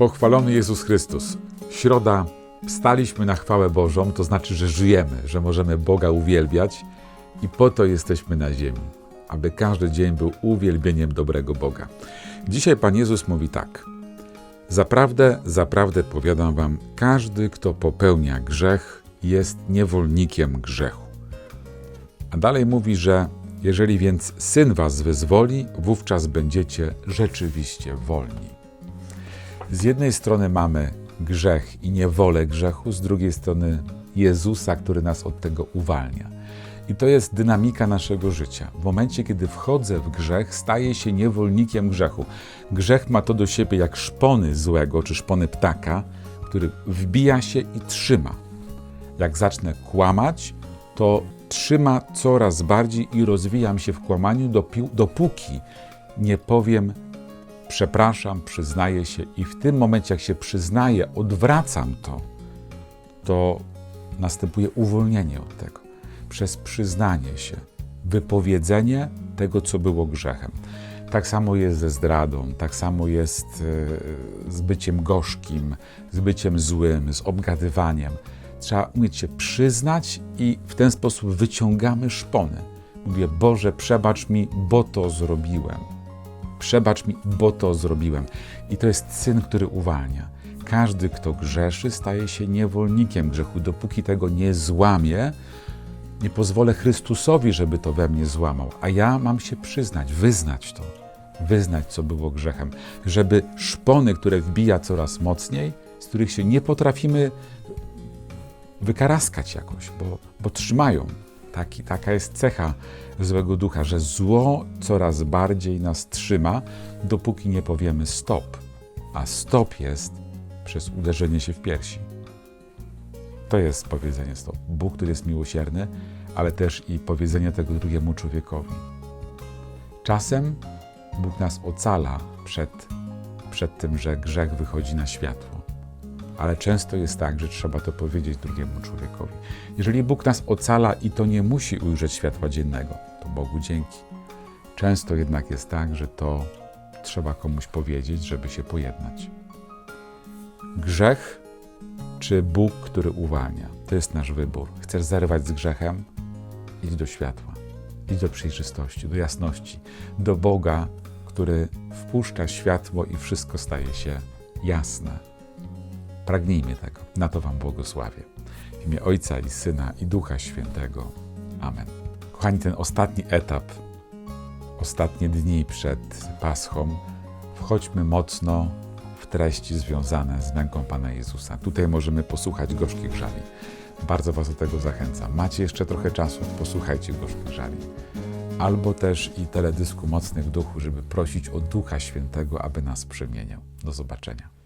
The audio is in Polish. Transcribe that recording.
Pochwalony Jezus Chrystus. Środa, wstaliśmy na chwałę Bożą, to znaczy, że żyjemy, że możemy Boga uwielbiać i po to jesteśmy na ziemi, aby każdy dzień był uwielbieniem dobrego Boga. Dzisiaj Pan Jezus mówi tak. Zaprawdę, zaprawdę powiadam wam, każdy, kto popełnia grzech, jest niewolnikiem grzechu. A dalej mówi, że jeżeli więc syn was wyzwoli, wówczas będziecie rzeczywiście wolni. Z jednej strony mamy grzech i niewolę grzechu, z drugiej strony Jezusa, który nas od tego uwalnia. I to jest dynamika naszego życia. W momencie, kiedy wchodzę w grzech, staję się niewolnikiem grzechu. Grzech ma to do siebie jak szpony złego czy szpony ptaka, który wbija się i trzyma. Jak zacznę kłamać, to trzyma coraz bardziej i rozwijam się w kłamaniu, dopóki nie powiem przepraszam, przyznaję się i w tym momencie, jak się przyznaję, odwracam to, to następuje uwolnienie od tego. Przez przyznanie się, wypowiedzenie tego, co było grzechem. Tak samo jest ze zdradą, tak samo jest e, z byciem gorzkim, z byciem złym, z obgadywaniem. Trzeba umieć się przyznać i w ten sposób wyciągamy szpony. Mówię, Boże, przebacz mi, bo to zrobiłem. Przebacz mi, bo to zrobiłem. I to jest syn, który uwalnia. Każdy, kto grzeszy, staje się niewolnikiem grzechu. Dopóki tego nie złamie, nie pozwolę Chrystusowi, żeby to we mnie złamał. A ja mam się przyznać, wyznać to, wyznać, co było grzechem, żeby szpony, które wbija coraz mocniej, z których się nie potrafimy wykaraskać jakoś, bo, bo trzymają. Taki, taka jest cecha złego ducha, że zło coraz bardziej nas trzyma, dopóki nie powiemy stop. A stop jest przez uderzenie się w piersi. To jest powiedzenie stop. Bóg, który jest miłosierny, ale też i powiedzenie tego drugiemu człowiekowi. Czasem Bóg nas ocala przed, przed tym, że grzech wychodzi na światło. Ale często jest tak, że trzeba to powiedzieć drugiemu człowiekowi. Jeżeli Bóg nas ocala i to nie musi ujrzeć światła dziennego, to Bogu dzięki. Często jednak jest tak, że to trzeba komuś powiedzieć, żeby się pojednać. Grzech czy Bóg, który uwalnia? To jest nasz wybór. Chcesz zerwać z grzechem? Idź do światła, idź do przejrzystości, do jasności, do Boga, który wpuszcza światło i wszystko staje się jasne. Pragnijmy tego. Na to Wam błogosławię. W imię Ojca i Syna i Ducha Świętego. Amen. Kochani, ten ostatni etap, ostatnie dni przed Paschą, wchodźmy mocno w treści związane z męką Pana Jezusa. Tutaj możemy posłuchać gorzkich żali. Bardzo Was do tego zachęcam. Macie jeszcze trochę czasu, posłuchajcie gorzkich żali. Albo też i teledysku Mocnych Duchu, żeby prosić o Ducha Świętego, aby nas przemieniał. Do zobaczenia.